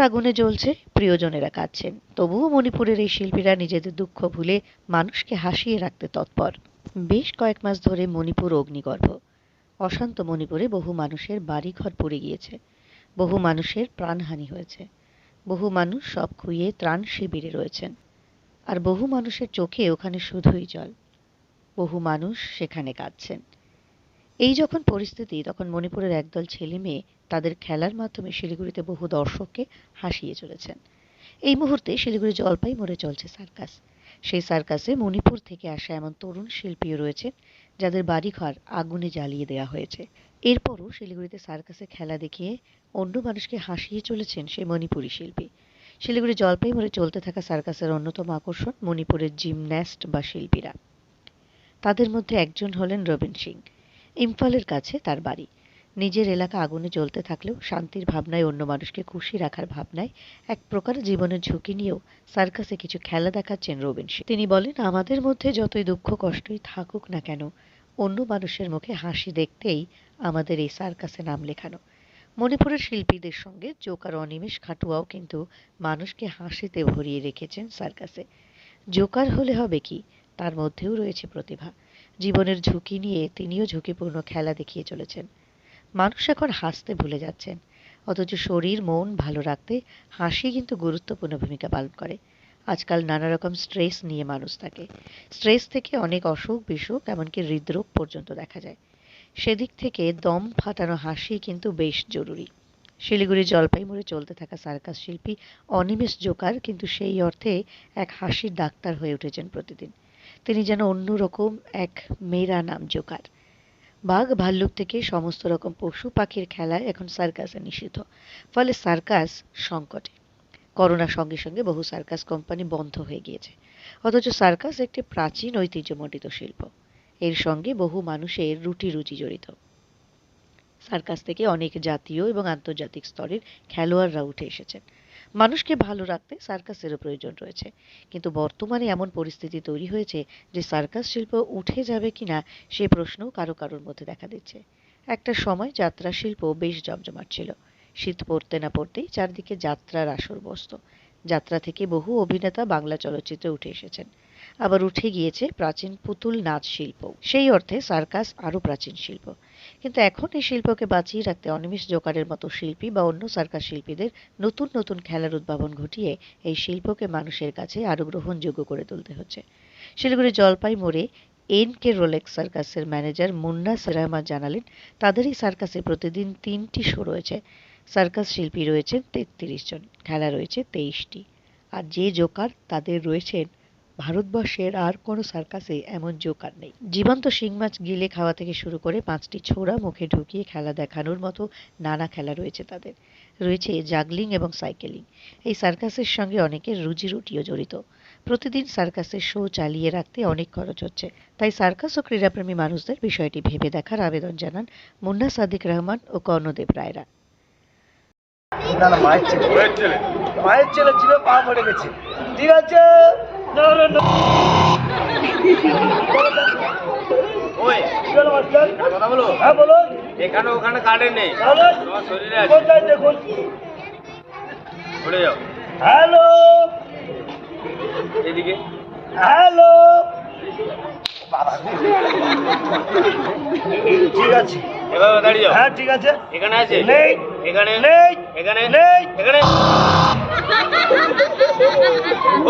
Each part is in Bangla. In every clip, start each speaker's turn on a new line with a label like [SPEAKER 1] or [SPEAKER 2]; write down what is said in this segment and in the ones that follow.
[SPEAKER 1] আগুনে জ্বলছে, প্রিয়জনেরা কাঁদছেন। তবুও মণিপুরের এই শিল্পীরা নিজেদের দুঃখ ভুলে মানুষকে হাসিয়ে রাখতে তৎপর। বেশ কয়েক মাস ধরে মণিপুর অগ্নিগর্ভ। অশান্ত মণিপুরে বহু মানুষের বাড়িঘর পুড়ে গিয়েছে। বহু মানুষের প্রাণহানি হয়েছে। বহু মানুষ সব খুইয়ে ত্রাণ শিবিরে রয়েছেন। আর বহু মানুষের চোখে ওখানে শুধুই জল। বহু মানুষ সেখানে কাঁদছেন। এই যখন পরিস্থিতি, তখন মণিপুরের একদল ছেলে মেয়ে তাদের খেলার মাধ্যমে শিলিগুড়িতে বহু দর্শককে হাসিয়ে চলেছেন। এই মুহূর্তে শিলিগুড়ি জলপাই মোড়ে চলছে সার্কাস। সেই সার্কাসে মণিপুর থেকে আসা এমন তরুণ শিল্পীও রয়েছে যাদের বাড়িঘর আগুনে জ্বালিয়ে দেওয়া হয়েছে। এরপরও শিলিগুড়িতে সার্কাসে খেলা দেখিয়ে অন্য মানুষকে হাসিয়ে চলেছেন সেই মণিপুরী শিল্পী। শিলিগুড়ি জলপাই মোড়ে চলতে থাকা সার্কাসের অন্যতম আকর্ষণ মণিপুরের জিমন্যাস্ট বা শিল্পীরা। তাদের মধ্যে একজন হলেন রবীন সিং। ইম্ফলের কাছে তার বাড়ি। নিজের এলাকা আগুনে জ্বলতে থাকলেও শান্তির ভাবনায় অন্য মানুষকে খুশি রাখার ভাবনায় এক প্রকার জীবনের ঝুঁকি নিয়েও সার্কাসে কিছু খেলা দেখাচ্ছেন রবিন সিং তিনি বলেন, আমাদের মধ্যে যতই দুঃখ কষ্টই থাকুক না কেন, অন্য মানুষের মুখে হাসি দেখতেই আমাদের এই সার্কাসে নাম লেখানো। মণিপুরের শিল্পীদের সঙ্গে জোকার অনিমেষ খাটুয়াও কিন্তু মানুষকে হাসিতে ভরিয়ে রেখেছেন সার্কাসে। জোকার হলে হবে কি? তার মধ্যেও রয়েছে প্রতিভা। জীবনের ঝুঁকি নিয়ে তিনিও ঝুঁকিপূর্ণ খেলা দেখিয়ে চলেছেন। মানুষ এখন হাসতে ভুলে যাচ্ছেন। অথচ শরীর, মন ভালো রাখতে হাসি কিন্তু গুরুত্বপূর্ণ ভূমিকা পালন করে। আজকাল নানা রকম স্ট্রেস নিয়ে মানুষ থাকে। স্ট্রেস থেকে অনেক অসুখ, বিসুখ, এমনকি হৃদরোগ পর্যন্ত দেখা যায়। সেদিক থেকে দম ফাটানো হাসি কিন্তু বেশ জরুরি। শিলিগুড়ি জলপাইগুড়ি চলতে থাকা সার্কাস শিল্পী অনিমেষ জোকার কিন্তু সেই অর্থে এক হাসির ডাক্তার হয়ে উঠেছেন প্রতিদিন। তিনি যেন অন্যরকম এক মেয়েরা নাম জোকার। বাঘ ভাল্লুক থেকে সমস্ত রকম পশু পাখির খেলায় এখন সার্কাসে নিষিদ্ধ। ফলে সার্কাস সংকটে। করোনার সঙ্গে সঙ্গে বহু সার্কাস কোম্পানি বন্ধ হয়ে গিয়েছে। অথচ সার্কাস একটি প্রাচীন ঐতিহ্যমণ্ডিত শিল্প। এর সঙ্গে বহু মানুষের রুটি রুচি জড়িত। সার্কাস থেকে অনেক জাতীয় এবং আন্তর্জাতিক স্তরের খেলোয়াড়রা উঠে এসেছেন। মানুষকে ভালো রাখতে সার্কাসেরও প্রয়োজন রয়েছে। কিন্তু বর্তমানে এমন পরিস্থিতি তৈরি হয়েছে যে সার্কাস শিল্প উঠে যাবে কিনা সে প্রশ্নও কারও কারোর মধ্যে দেখা দিচ্ছে। একটা সময় যাত্রা শিল্প বেশ জমজমাট ছিল। শীত পড়তে না পড়তেই চারদিকে যাত্রার আসর বসত। যাত্রা থেকে বহু অভিনেতা বাংলা চলচ্চিত্রে উঠে এসেছেন। আবার উঠে গিয়েছে প্রাচীন পুতুল নাচ শিল্প সেই অর্থে সার্কাস আরও প্রাচীন শিল্প। কিন্তু এখন এই শিল্পকে বাঁচিয়ে রাখতে অনিমেষ জোকারের মতো শিল্পী বা অন্য সার্কাস শিল্পীদের নতুন নতুন খেলার উদ্ভাবন ঘটিয়ে এই শিল্পকে মানুষের কাছে আরও গ্রহণযোগ্য করে তুলতে হচ্ছে। শিলিগুড়ি জলপাই মোড়ে এন কে রোলেক্স সার্কাসের ম্যানেজার মুন্না রহমান জানালেন, তাদের এই সার্কাসে প্রতিদিন তিনটি শো রয়েছে। সার্কাস শিল্পী রয়েছেন তেত্রিশ জন, খেলা রয়েছে তেইশটি। আর যে জোকার তাদের রয়েছেন ভারতবর্ষের আর কোনো সার্কাসে এমন জোকার নেই। জীবন্ত শিং মাছ গিলে খাওয়া থেকে শুরু করে পাঁচটি ছোড়া মুখে ঢুকিয়ে খেলা দেখানোর মতো নানা খেলা রয়েছে তাদের। রয়েছে জাগলিং এবং সাইকেলিং। এই সার্কাসের সঙ্গে অনেকের রুজি রুটিও জড়িত। প্রতিদিন সার্কাসের শো চালিয়ে রাখতে অনেক খরচ হচ্ছে। তাই সার্কাস ও ক্রীড়াপ্রেমী মানুষদের বিষয়টি ভেবে দেখার আবেদন জানান মুন্না সাদিক রহমান ও কর্ণদেব রায়রা।
[SPEAKER 2] মায়ের ছেলে।
[SPEAKER 3] মায়ের ছেলে
[SPEAKER 2] ছিল, পা পড়ে গেছে। ঠিক আছে? হ্যাঁ
[SPEAKER 3] এখানে ওখানে কাটে নেই। তোমার শরীরে আছে।
[SPEAKER 2] দেখুন?
[SPEAKER 3] যাও।
[SPEAKER 2] হ্যালো।
[SPEAKER 3] এদিকে।
[SPEAKER 2] হ্যালো। ঠিক আছে।
[SPEAKER 3] এভাবে দাঁড়িয়ে যাও।
[SPEAKER 2] হ্যাঁ ঠিক আছে।
[SPEAKER 3] এখানে আছে?
[SPEAKER 2] নেই।
[SPEAKER 3] এখানে?
[SPEAKER 2] নেই।
[SPEAKER 3] এখানে?
[SPEAKER 2] নেই।
[SPEAKER 3] এখানে?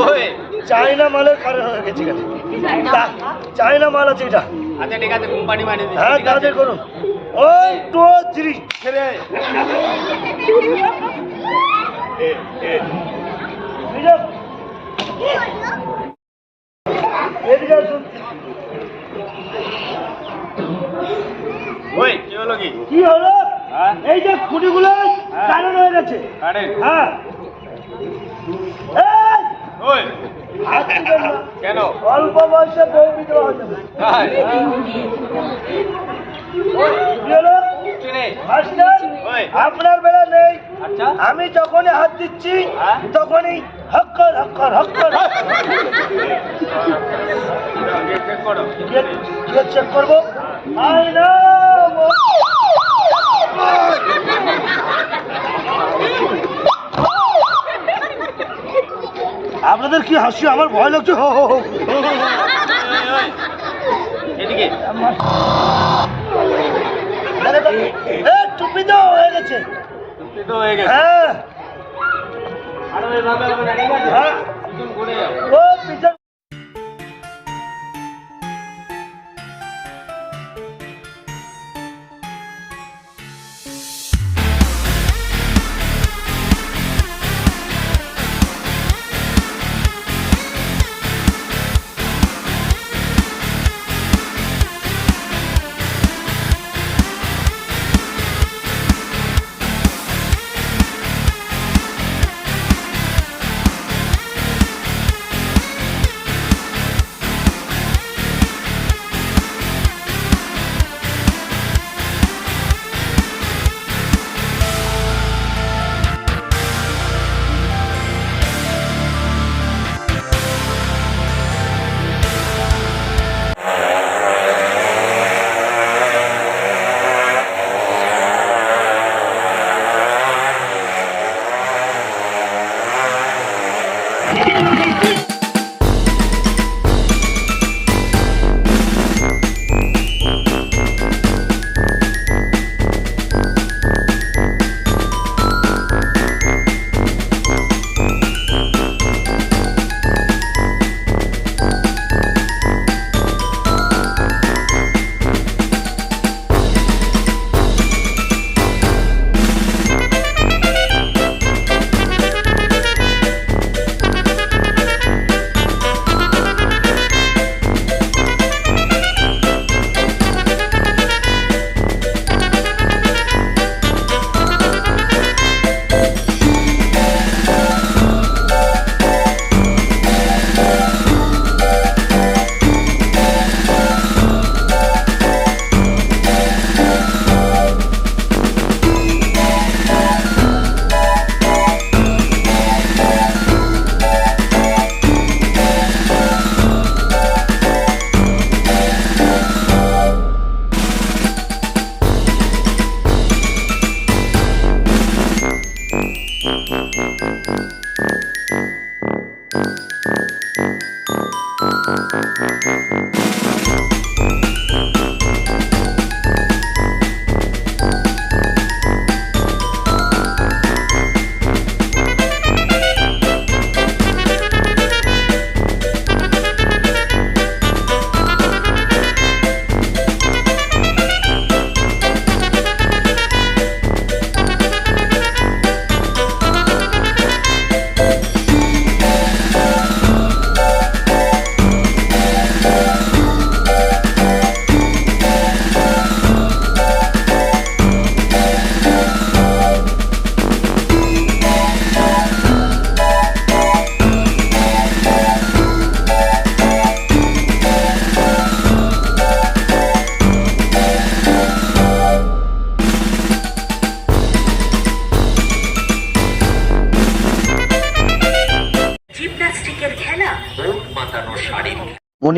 [SPEAKER 3] ওই।
[SPEAKER 2] চাইনা মালের কারণ হয়ে গেছে চাইনা মাল আছে এটা।
[SPEAKER 3] আচ্ছা ঠিক আছে কোম্পানি মানে
[SPEAKER 2] হ্যাঁ তাড়াতাড়ি করুন। ওয়ান টু থ্রি ছেড়ে
[SPEAKER 3] ওই কি হলো কি?
[SPEAKER 2] কি হলো?
[SPEAKER 3] হ্যাঁ?
[SPEAKER 2] এই যে খুঁটিগুলো
[SPEAKER 3] হ্যাঁ।
[SPEAKER 2] কারণ হয়ে গেছে। হ্যাঁ।
[SPEAKER 3] ওই। কেন?
[SPEAKER 2] অল্প বয়সে বউ হয়ে। আপনার বেলা নেই।
[SPEAKER 3] আচ্ছা।
[SPEAKER 2] আমি যখনই হাত দিচ্ছি
[SPEAKER 3] হ্যাঁ?
[SPEAKER 2] তখনই হক্কর হক্কর হক্কর।
[SPEAKER 3] চেক
[SPEAKER 2] চেক করব। আই না আপনাদের কি হাসি? আমার ভয় লাগছে। হো, হো, হো।
[SPEAKER 3] এদিকে।
[SPEAKER 2] তো, টুপি তো হয়ে গেছে।
[SPEAKER 3] তো হয়ে গেছে।
[SPEAKER 2] ও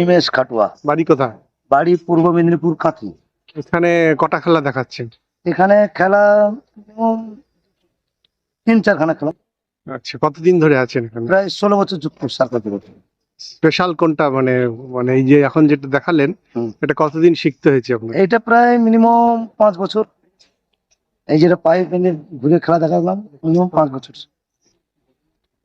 [SPEAKER 2] মণিমেষ খাটুয়া
[SPEAKER 4] বাড়ি কোথায়?
[SPEAKER 2] বাড়ি পূর্ব মেদিনীপুর কাঁথি।
[SPEAKER 4] এখানে কটা খেলা দেখাচ্ছেন?
[SPEAKER 2] এখানে খেলা তিন চারখানা খেলা।
[SPEAKER 4] আচ্ছা কতদিন ধরে আছেন এখানে?
[SPEAKER 2] প্রায় ষোলো বছর যুক্ত
[SPEAKER 4] স্পেশাল কোনটা? মানে মানে এই যে এখন যেটা দেখালেন এটা কতদিন শিখতে হয়েছে আপনার?
[SPEAKER 2] এইটা প্রায় মিনিমাম পাঁচ বছর। এই যেটা পায়ে ঘুরে খেলা দেখালাম মিনিমাম পাঁচ বছর।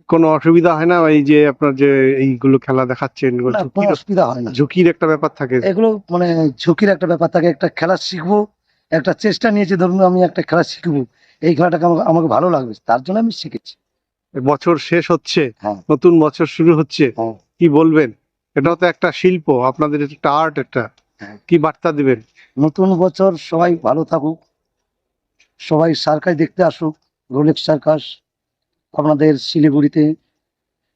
[SPEAKER 4] কোনো অসুবিধা হয় না? এই যে আপনার যে এইগুলো খেলা দেখাচ্ছেন
[SPEAKER 2] না, কোনো অসুবিধা হয় না।
[SPEAKER 4] ঝুঁকির একটা ব্যাপার থাকে।
[SPEAKER 2] এগুলো মানে ঝুঁকির একটা ব্যাপার থাকে। একটা খেলা শিখব একটা চেষ্টা নিয়েছি ধরুন আমি একটা খেলা শিখব এই খেলাটাকে আমাকে আমাকে ভালো লাগবে তার জন্য আমি শিখেছি।
[SPEAKER 4] বছর শেষ হচ্ছে
[SPEAKER 2] হ্যাঁ।
[SPEAKER 4] নতুন বছর শুরু হচ্ছে
[SPEAKER 2] হ্যাঁ।
[SPEAKER 4] কি বলবেন? এটাও তো একটা শিল্প আপনাদের একটা আর্ট একটা।
[SPEAKER 2] হ্যাঁ।
[SPEAKER 4] কি বার্তা দিবেন?
[SPEAKER 2] নতুন বছর সবাই ভালো থাকুক সবাই সার্কাস দেখতে আসুক রোলেক্স সার্কাস আপনাদের শিলিগুড়িতে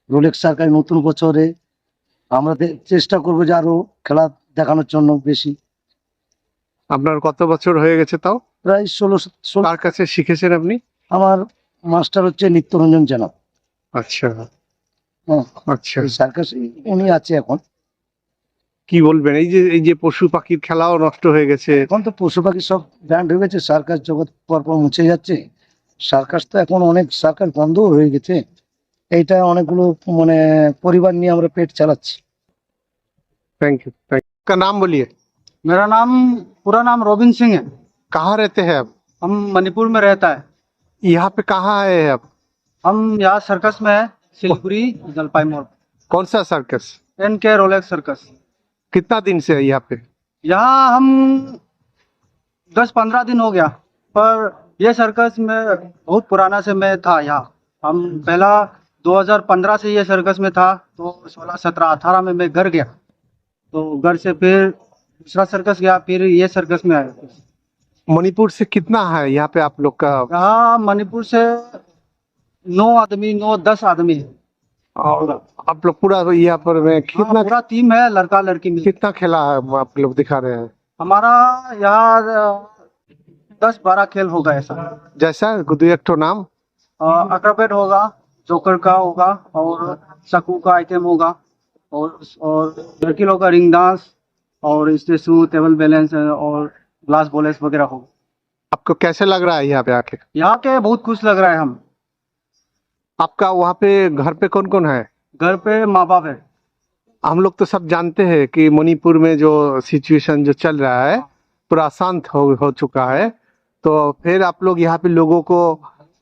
[SPEAKER 2] রোলেক্স সার্কাস নতুন বছরে আমরা চেষ্টা করব যে আরও খেলা দেখানোর জন্য বেশি।
[SPEAKER 4] আপনার কত বছর হয়ে গেছে তাও?
[SPEAKER 2] প্রায় ষোলো ষোলো
[SPEAKER 4] কার কাছে শিখেছেন আপনি?
[SPEAKER 2] আমার মাস্টার হচ্ছে নিত্যরঞ্জন জানা
[SPEAKER 4] আচ্ছা।
[SPEAKER 2] হ্যাঁ।
[SPEAKER 4] আচ্ছা।
[SPEAKER 2] সার্কাস উনি আছে এখন।
[SPEAKER 4] কি বলবেন? এই যে এই যে পশু পাখির খেলাও নষ্ট হয়ে গেছে।
[SPEAKER 2] এখন তো পশু পাখি সব ব্যান্ড হয়ে গেছে। সার্কাস জগৎ পরপর মুছে যাচ্ছে। সার্কাস তো এখন অনেক সার্কাস বন্ধও হয়ে গেছে এইটা অনেকগুলো মানে পরিবার নিয়ে আমরা পেট চালাচ্ছি
[SPEAKER 4] थैंक यू थैंक यू का नाम बोलिए
[SPEAKER 5] मेरा नाम पूरा नाम रोबिन सिंह है
[SPEAKER 4] कहाँ रहते हैं आप
[SPEAKER 5] हम मणिपुर में रहता है
[SPEAKER 4] यहाँ पे कहाँ आए हैं आप
[SPEAKER 5] हम यहाँ सर्कस में है सिलगुड़ी जलपाई मोड़
[SPEAKER 4] कौन सा circus
[SPEAKER 5] N K Rolex circus
[SPEAKER 4] कितना दिन से है यहाँ पे
[SPEAKER 5] यहाँ हम दस पंद्रह दिन हो गया पर ये सर्कस में बहुत पुराना से मैं था यहाँ। हम पहला 2015 से ये सर्कस में था तो 16 17 18 में मैं घर गया। तो घर से फिर दूसरा सर्कस गया फिर ये सर्कस में आया।
[SPEAKER 4] मणिपुर से कितना है यहाँ पे आप लोग का?
[SPEAKER 5] यहाँ मणिपुर से नौ आदमी नौ दस आदमी है।
[SPEAKER 4] और आप लोग पूरा यहाँ पर में
[SPEAKER 5] हाँ,
[SPEAKER 4] कितना
[SPEAKER 5] पूरा टीम है लड़का लड़की मिल
[SPEAKER 4] कितना खेला है आप लोग दिखा रहे हैं?
[SPEAKER 5] हमारा यहाँ दस बारह खेल होगा ऐसा।
[SPEAKER 4] जैसा दो एक ठो नाम।
[SPEAKER 5] अक्रपेट होगा जोकर का होगा और सकू का आइटम होगा और और लड़की लोग का रिंग डांस और स्टेसू टेबल बैलेंस और ग्लास बॉलेंस वगैरह होगा।
[SPEAKER 4] आपको कैसे लग रहा है यहाँ पे आके?
[SPEAKER 5] यहाँ के बहुत खुश लग रहा है हम।
[SPEAKER 4] आपका वहाँ पे घर पे कौन कौन है?
[SPEAKER 5] घर पे माँ बाप है।
[SPEAKER 4] हम लोग तो सब जानते हैं कि मणिपुर में जो सिचुएशन जो चल रहा है पूरा शांत हो हो चुका है। तो फिर आप लोग यहाँ पे लोगों को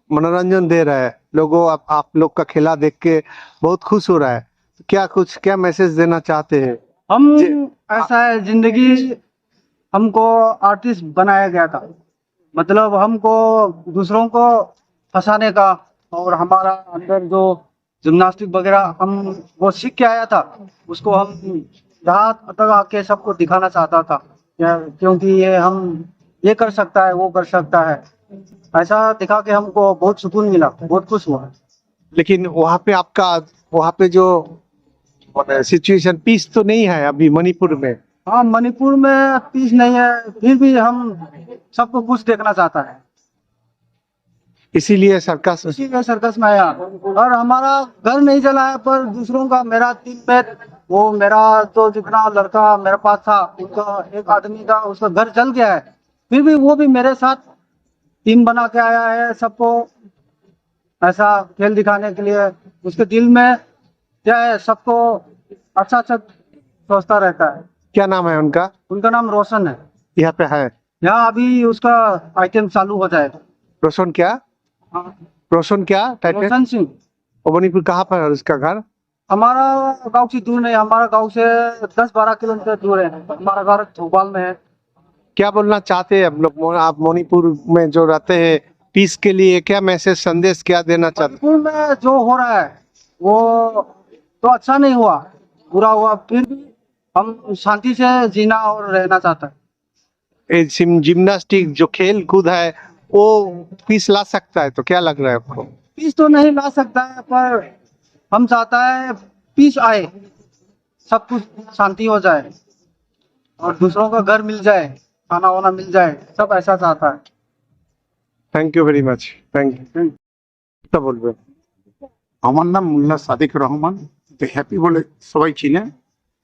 [SPEAKER 4] मनोरंजन दे रहे हैं। लोगों आप, आप लोग का खेला देख के बहुत खुश हो रहा है। क्या कुछ क्या मैसेज देना चाहते हैं?
[SPEAKER 5] हम ऐसा है ज़िंदगी हमको आर्टिस्ट बनाया गया था। मतलब हमको दूसरों को फंसाने का और हमारा अंदर जो जिम्नास्टिक वगैरह हम वो सीख के आया था उसको हम यहाँ तक आके सबको दिखाना चाहता था। क्योंकि ये हम ये कर सकता है वो कर सकता है। ऐसा दिखा के हमको बहुत सुकून मिला बहुत खुश हुआ।
[SPEAKER 4] लेकिन वहाँ पे आपका वहाँ पे जो सिचुएशन पीस तो नहीं है अभी मणिपुर में?
[SPEAKER 5] हाँ मणिपुर में पीस नहीं है फिर भी हम सबको कुछ देखना चाहता है।
[SPEAKER 4] इसीलिए सरकार
[SPEAKER 5] इसीलिए सर्कस में आया। और हमारा घर नहीं चला है पर दूसरों का मेरा तीन में वो मेरा तो जितना लड़का मेरे पास था उनका एक आदमी का उसका घर चल गया है। फिर भी वो भी मेरे साथ टीम बना के आया है सबको। ऐसा खेल दिखाने के लिए उसके दिल में क्या है सबको अच्छा अच्छा सोचता रहता है।
[SPEAKER 4] क्या नाम है उनका?
[SPEAKER 5] उनका नाम रोशन है।
[SPEAKER 4] यहाँ पे है।
[SPEAKER 5] यहाँ अभी उसका आइटम चालू हो जाएगा
[SPEAKER 4] रोशन क्या?
[SPEAKER 5] हाँ,
[SPEAKER 4] रोशन क्या? टाइटल
[SPEAKER 5] रोशन सिंह।
[SPEAKER 4] कहाँ पर है उसका घर?
[SPEAKER 5] हमारा गाँव से दूर नहीं हमारा गाँव से दस बारह किलोमीटर दूर है। हमारा घर भोपाल में है।
[SPEAKER 4] क्या बोलना चाहते हैं आप लोग? आप मणिपुर में जो रहते हैं पीस के लिए क्या मैसेज संदेश क्या देना चाहते
[SPEAKER 5] मणिपुर में जो हो रहा है वो तो अच्छा नहीं हुआ। बुरा हुआ फिर भी हम शांति से जीना और रहना चाहता है।
[SPEAKER 4] हैं जिम जिम्नास्टिक जो खेल कूद है वो पीस ला सकता है तो क्या लग रहा है आपको?
[SPEAKER 5] पीस तो नहीं ला सकता है पर हम चाहता है पीस आए सब कुछ शांति हो जाए और दूसरों का घर मिल जाए। खाना वाना मिल जाए सब ऐसा चाहता है
[SPEAKER 4] thank you very much thank you তা বলবেন
[SPEAKER 6] আমার নাম মোল্লা সাদিক রহমান তো হ্যাপি বলে সবাই চিনে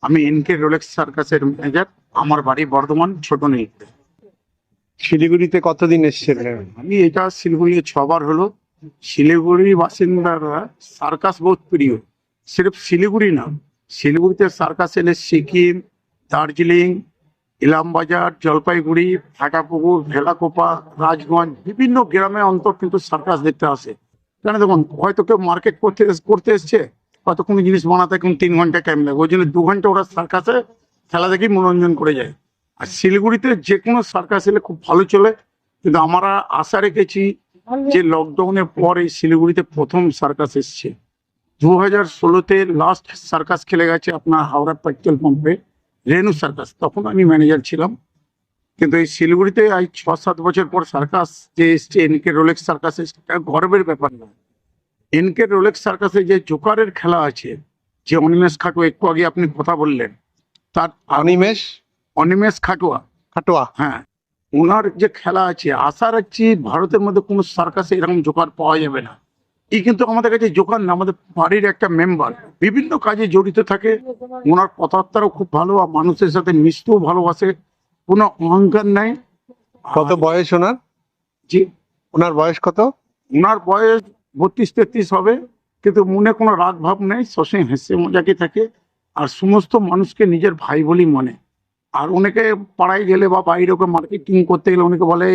[SPEAKER 6] আমি এনকে রোলেক্স সার্কাসের ম্যানেজার আমার বাড়ি বর্ধমান ছোট নেই
[SPEAKER 4] শিলিগুড়িতে কতদিন এসেছিলেন
[SPEAKER 6] আমি এটা শিলিগুড়ি ছবার হলো শিলিগুড়ির বাসিন্দারা সার্কাস বহুত প্রিয় সির্ফ শিলিগুড়ি না শিলিগুড়িতে সার্কাস এলে সিকিম দার্জিলিং ইলামবাজার, জলপাইগুড়ি ফাটাপুকুর ভেলাকোপা, রাজগঞ্জ, বিভিন্ন গ্রামে অন্তর কিন্তু সার্কাস দেখতে আসে। কেন দেখুন, হয়তো কেউ মার্কেট করতে করতে এসছে, হয়তো কোনো জিনিস বানাতে এখন তিন ঘণ্টা টাইম লাগে, ওই জন্য দু ঘণ্টা ওরা সার্কাসে খেলা দেখেই মনোরঞ্জন করে যায়। আর শিলিগুড়িতে যে কোনো সার্কাস এলে খুব ভালো চলে, কিন্তু আমরা আশা রেখেছি যে লকডাউনের পর এই শিলিগুড়িতে প্রথম সার্কাস এসছে। দু হাজার ষোলোতে লাস্ট সার্কাস খেলে গেছে আপনার হাওড়া পেট্রোল পাম্পে রেনু সার্কাস তখন আমি ম্যানেজার ছিলাম। কিন্তু এই শিলিগুড়িতে আজ ছ সাত বছর পর সার্কাস যে এসছে এনকে রোলেক্স সার্কাস এটা গর্বের ব্যাপার না। এনকে রোলেক্স সার্কাসে যে জোকারের খেলা আছে যে অনিমেষ খাটুয়া একটু আগে আপনি কথা বললেন তার
[SPEAKER 4] অনিমেষ?
[SPEAKER 6] অনিমেষ খাটুয়া।
[SPEAKER 4] খাটোয়া?
[SPEAKER 6] হ্যাঁ। ওনার যে খেলা আছে আশা রাখছি ভারতের মধ্যে কোনো সার্কাসে এরকম জোকার পাওয়া যাবে না। এই কিন্তু আমাদের কাছে জোকার না আমাদের বাড়ির একটা মেম্বার বিভিন্ন কাজে জড়িত থাকে। ওনার কথাবার্তাও খুব ভালো আর মানুষের সাথে মিশতেও ভালোবাসে। কোনো অহংকার নাই।
[SPEAKER 4] কত বয়স ওনার?
[SPEAKER 6] যে
[SPEAKER 4] ওনার বয়স কত?
[SPEAKER 6] ওনার বয়স বত্রিশ তেত্রিশ হবে। কিন্তু মনে কোনো রাগ ভাব নেই সবসময় হেসে মজাকে থাকে। আর সমস্ত মানুষকে নিজের ভাই বলেই মনে। আর অনেকে পাড়ায় গেলে বা বাইরে ওকে মার্কেটিং করতে গেলে অনেকে বলে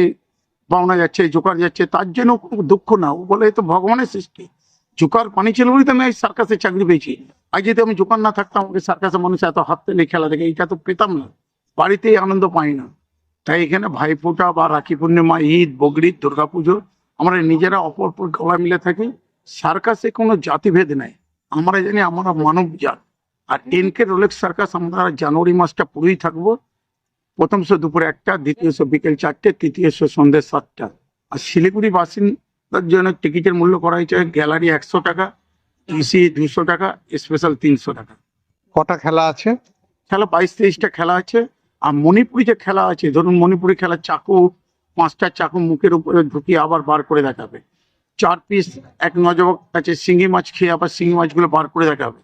[SPEAKER 6] পাওনা যাচ্ছে, জোকার যাচ্ছে, তার জন্য কোনো দুঃখ না। ও বলে তো ভগবানের সৃষ্টি। জোকার পানি ছিল বলেই তো আমি সার্কাসে চাকরি পেয়েছি। আজ যদি আমি জোকার না থাকতাম আমাকে সার্কাসে মানুষ এত হাত তেলে খেলা দেখে এটা তো পেতাম না। বাড়িতেই আনন্দ পাই না। তাই এখানে ভাইফোঁটা বা রাখি পূর্ণিমা, ঈদ বগরিদ দুর্গাপুজো, আমরা নিজেরা অপর অপর গলা মিলে থাকি। সার্কাসে কোনো জাতিভেদ নাই। আমরা জানি আমরা মানব জাত আর টেনকে রোলেক্স সার্কাস আমরা জানুয়ারি মাসটা পুরোই থাকব। প্রথম শো দুপুরে একটা দ্বিতীয় শো বিকেল চারটে তৃতীয় শো সন্ধ্যে সাতটা। আর শিলিগুড়ি বাসিন্দার জন্য টিকিটের মূল্য করা হয়েছে গ্যালারি একশো টাকা ইসি দুশো টাকা স্পেশাল তিনশো টাকা।
[SPEAKER 4] কটা খেলা আছে?
[SPEAKER 6] খেলা বাইশ তেইশটা খেলা আছে। আর মণিপুরি যে খেলা আছে ধরুন মণিপুরি খেলা চাকু পাঁচটা চাকু মুখের উপরে ঢুকিয়ে আবার বার করে দেখাবে। চার পিস এক নজবক আছে শিঙি মাছ খেয়ে আবার শিঙি মাছগুলো বার করে দেখাবে।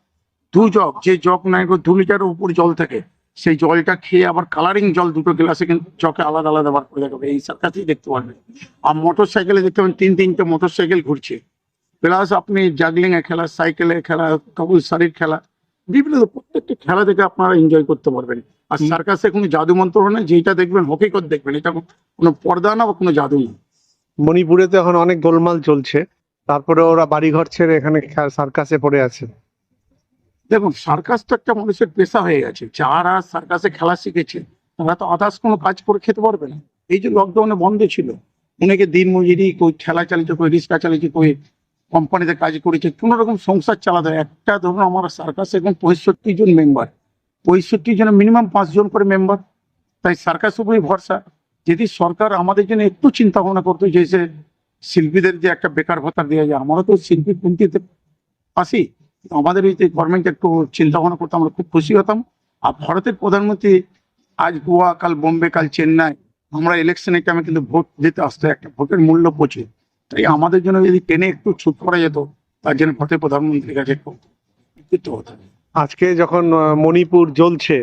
[SPEAKER 6] দু জগ যে জগ নাই দু লিটারের উপর জল থাকে। সেই জলটা খেয়ে আবার কালারিং জল দুটো গ্লাসে কিন্তু চকে আলাদা আলাদা বার করে দেখাবে। এই সার্কাসেই দেখতে পারবেন আর মোটর সাইকেলে দেখতে পাবেন তিন তিনটে মোটর সাইকেল ঘুরছে। প্লাস আপনি জাগলিং এর খেলা সাইকেলের খেলা কাবুল শাড়ির খেলা বিভিন্ন প্রত্যেকটা খেলা থেকে আপনারা এনজয় করতে পারবেন। আর। সার্কাসে কোনো জাদু মন্ত্র নেই যেটা দেখবেন হকিকত দেখবেন এটা কোনো- কোনো পর্দা না বা কোনো জাদু না।
[SPEAKER 4] মণিপুরে তো এখন অনেক গোলমাল চলছে। তারপরে ওরা বাড়িঘর ছেড়ে এখানে সার্কাসে পড়ে আছে।
[SPEAKER 6] দেখুন সার্কাস তো একটা মানুষের পেশা হয়ে গেছে। যারা সার্কাসে খেলা শিখেছে। তারা তো আদার্স কোনো কাজ করে খেতে পারবে না। এই যে লকডাউনে বন্ধ ছিল, অনেকে দিন মজুরি কই ঠেলা চালিয়েছে কই, রিক্সা চালিয়েছে কই কোম্পানিতে কাজ করেছে, কোনো রকম সংসার চালাতে একটা ধরুন আমার সার্কাসে এখন পঁয়ষট্টি জন মেম্বার পঁয়ষট্টি জনে মিনিমাম পাঁচজন করে মেম্বার তাই সার্কাস উপরেই ভরসা। যদি সরকার আমাদের জন্য একটু চিন্তা ভাবনা করতো যে শিল্পীদের যে একটা বেকার ভাতা দেওয়া যায়, আমারও তো শিল্পী কুন্তিতে আসি। আমাদের এই যে গভর্নমেন্ট একটু চিন্তা ভাবনা করতে আমরা খুব খুশি হতাম। আর ভারতের প্রধানমন্ত্রী আজ গোয়া কাল বোম্বে কাল চেন্নাই আমরা ইলেকশনের টাইমে কিন্তু ভোট দিতে আসতো একটা ভোটের মূল্য প্রচুর তাই আমাদের জন্য যদি ট্রেনে একটু ছুট করা যেত তার জন্য ভারতের প্রধানমন্ত্রীর কাছে একটু
[SPEAKER 4] আজকে যখন মণিপুর জ্বলছে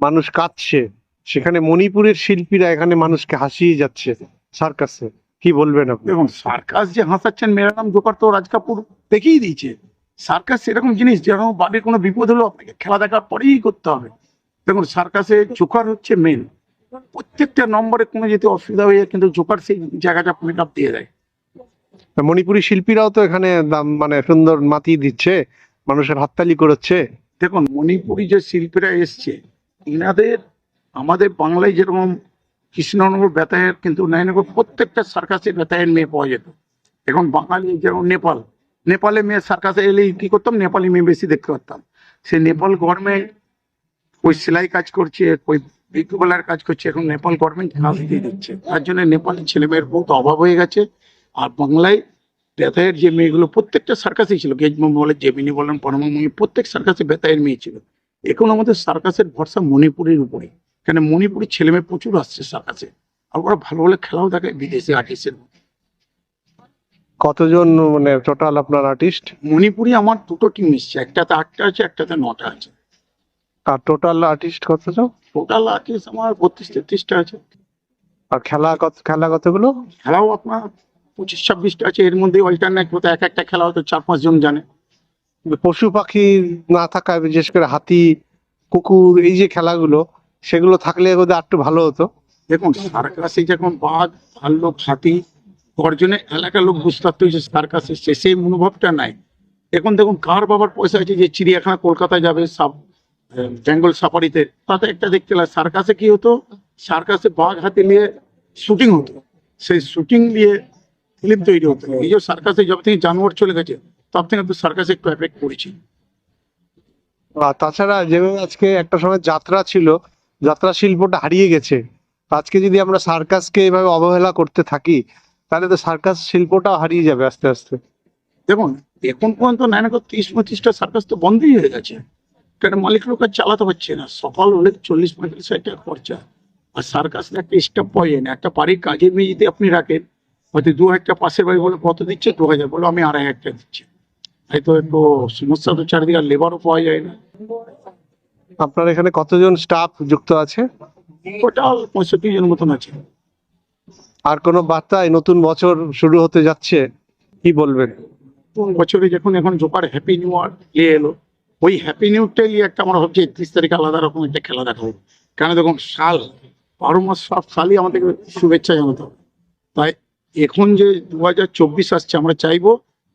[SPEAKER 4] মানুষ কাঁদছে সেখানে মণিপুরের শিল্পীরা এখানে মানুষকে হাসিয়ে যাচ্ছে সার্কাসে। কি বলবেন আপনি?
[SPEAKER 6] দেখুন সার্কাস যে হাসাচ্ছেন মেরা নাম জোকার তো রাজ কাপুর দেখিয়ে দিয়েছে। সার্কাস এরকম জিনিস যেরকম বাড়ির কোনো বিপদ হলো আপনাকে খেলা দেখার পরেই করতে হবে। দেখুন সার্কাসে জোকার হচ্ছে মেন প্রত্যেকটা নম্বরে কোনো যদি অসুবিধা হয়ে যায় কিন্তু জোকার সেই জায়গাটা মেক আপ দিয়ে দেয়।
[SPEAKER 4] মণিপুরি শিল্পীরাও তো এখানে মানে সুন্দর মাতিয়ে দিচ্ছে মানুষের হাততালি করেছে।
[SPEAKER 6] দেখুন মণিপুরি যে শিল্পীরা এসছে এনাদের আমাদের বাংলায় যেরকম কৃষ্ণনগর বেতায়ের কিন্তু নাইনগর প্রত্যেকটা সার্কাসে বেতায়ের মেয়ে পাওয়া যেত। এখন বাঙালি যেমন নেপাল নেপালে মেয়ে সার্কাসে এলেই কি করতাম? নেপালি মেয়ে বেশি দেখতে পারতাম। সে নেপাল গভর্নমেন্ট ওই সেলাই কাজ করছে, ওই বিজ্ঞবেলার কাজ করছে, এখন নেপাল গভর্নমেন্ট কাজ দিয়ে দিচ্ছে। তার জন্য নেপালি ছেলে মেয়ের বহুত অভাব হয়ে গেছে। আর বাংলায় বেতায়ের যে মেয়েগুলো, প্রত্যেকটা সার্কাসই ছিল। গেজমম বলে জেমিনি বলেন পরমামণি প্রত্যেক সার্কাসে বেতায়ের মেয়ে ছিল। এখন আমাদের সার্কাসের ভরসা মণিপুরের উপরে কেন মণিপুরের ছেলে মেয়ে প্রচুর আসছে সার্কাসে। আর ওরা ভালো ভালো খেলাও দেখায় বিদেশি আর্টিস্টের
[SPEAKER 4] কতজন মানে টোটাল আপনার আর্টিস্ট
[SPEAKER 6] মণিপুরি আমার দুটো টিম এসছে একটাতে আটটা আছে একটাতে নটা আছে।
[SPEAKER 4] আর টোটাল আর্টিস্ট কত কতজন?
[SPEAKER 6] টোটাল আর্টিস্ট আমার বত্রিশ তেত্রিশটা আছে।
[SPEAKER 4] আর খেলা কত খেলা কতগুলো?
[SPEAKER 6] খেলাও আপনার পঁচিশ ছাব্বিশটা আছে এর মধ্যে অল্টারনেট হতে এক একটা খেলা হয়তো চার পাঁচজন জানে।
[SPEAKER 4] পশু পাখি না থাকায় বিশেষ করে হাতি কুকুর এই যে খেলাগুলো সেগুলো থাকলে বোধহয় একটু ভালো হতো।
[SPEAKER 6] দেখুন সার্কাসে যখন বাঘ ভাল্লুক হাতি গর্জনে এলাকার লোক বুঝতে পারতো যে সার্কাস এসছে সেই মনোভাবটা নাই। এখন দেখুন কার বাবার পয়সা আছে যে চিড়িয়াখানা কলকাতায় যাবে সাপ বেঙ্গল সাফারিতে? তাতে একটা দেখতে লাগে সার্কাসে কি হতো? সার্কাসে বাঘ হাতে নিয়ে শুটিং হতো। সেই শুটিং নিয়ে ফিল্ম তৈরি হতো। এই যে সার্কাসে যবে থেকে জানোয়ার চলে গেছে তব থেকে তো সার্কাসে একটু এফেক্ট করেছে।
[SPEAKER 4] তাছাড়া যেভাবে আজকে একটা সময় যাত্রা ছিল, যাত্রা শিল্পটা হারিয়ে গেছে আজকে যদি আমরা সার্কাসকে এভাবে অবহেলা করতে থাকি তাহলে তো সার্কাস শিল্পটা হারিয়ে যাবে আস্তে আস্তে।
[SPEAKER 6] দেখুন এখন পর্যন্ত নাইন তিরিশ পঁচিশটা সার্কাস তো বন্ধই হয়ে গেছে। কারণ মালিক লোক আর চালাতে পারছে না। সকাল হলে চল্লিশ পঁয়তাল্লিশ হাজার টাকা খরচা। আর সার্কাস একটা স্টাফ পাওয়া যায় না একটা বাড়ির কাজের মেয়ে যদি আপনি রাখেন হয়তো দু একটা পাশের বাড়ি বলে কত দিচ্ছে? দু হাজার বলে আমি আড়াই হাজার টাকা দিচ্ছি। হয়তো একটু সমস্যা তো চারিদিকে আর লেবারও পাওয়া যায় না।
[SPEAKER 4] আপনার এখানে কতজন স্টাফ যুক্ত আছে?
[SPEAKER 6] টোটাল পঁয়ষট্টি জন মতন আছে।
[SPEAKER 4] আর কোনো বার্তায় নতুন বছর শুরু হতে যাচ্ছে কি বলবেন?
[SPEAKER 6] নতুন বছরে যখন এখন জোকার হ্যাপি নিউ ইয়ার নিয়ে এলো ওই হ্যাপি নিউটাই নিয়ে একটা আমরা ভাবছি একত্রিশ তারিখ আলাদা রকম একটা খেলা দেখাবো। কেন দেখুন সাল বারো মাস সব সালই আমাদেরকে শুভেচ্ছা জানাতে হবে। তাই এখন যে দু হাজার চব্বিশ আসছে আমরা চাইব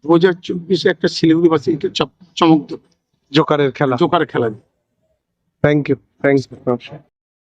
[SPEAKER 6] দু হাজার চব্বিশে একটা শিলিগুড়িবাসীকে চপ- চমক দেবে।
[SPEAKER 4] জোকারের খেলা।
[SPEAKER 6] জোকার খেলা
[SPEAKER 4] থ্যাংক ইউ থ্যাংক ইউ